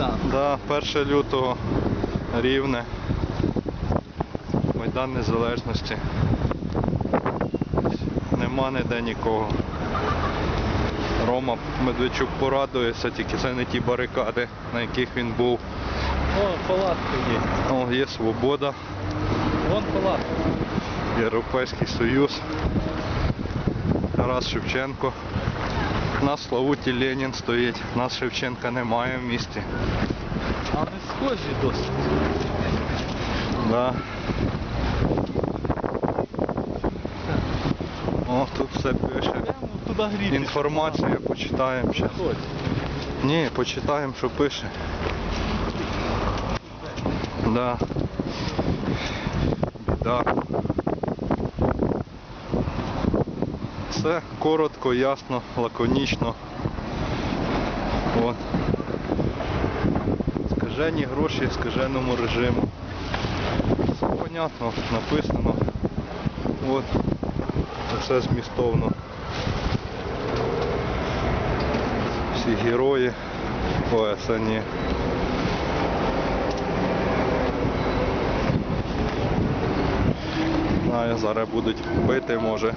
Да. Да, 1 лютого рівне. Майдан Незалежності. Нема ніде нікого. Рома Медведчук порадується, тільки це не ті барикади, на яких він був. О, палатка є. О, є свобода, Вон палатка. Європейський Союз, Тарас Шевченко. На Славуті Ленін стоїть, нас Шевченка немає в місті. А вони схожі досить. Да. О, тут все пише. Інформація, почитаємо ще. Ні, почитаємо, що пише. Да. Біда. Все коротко, ясно, лаконічно. От. Скажені гроші в скаженому режиму. Все понятно, написано. От. Все змістовно. Всі герої. Ой, це ні. Знаю, зараз будуть бити може.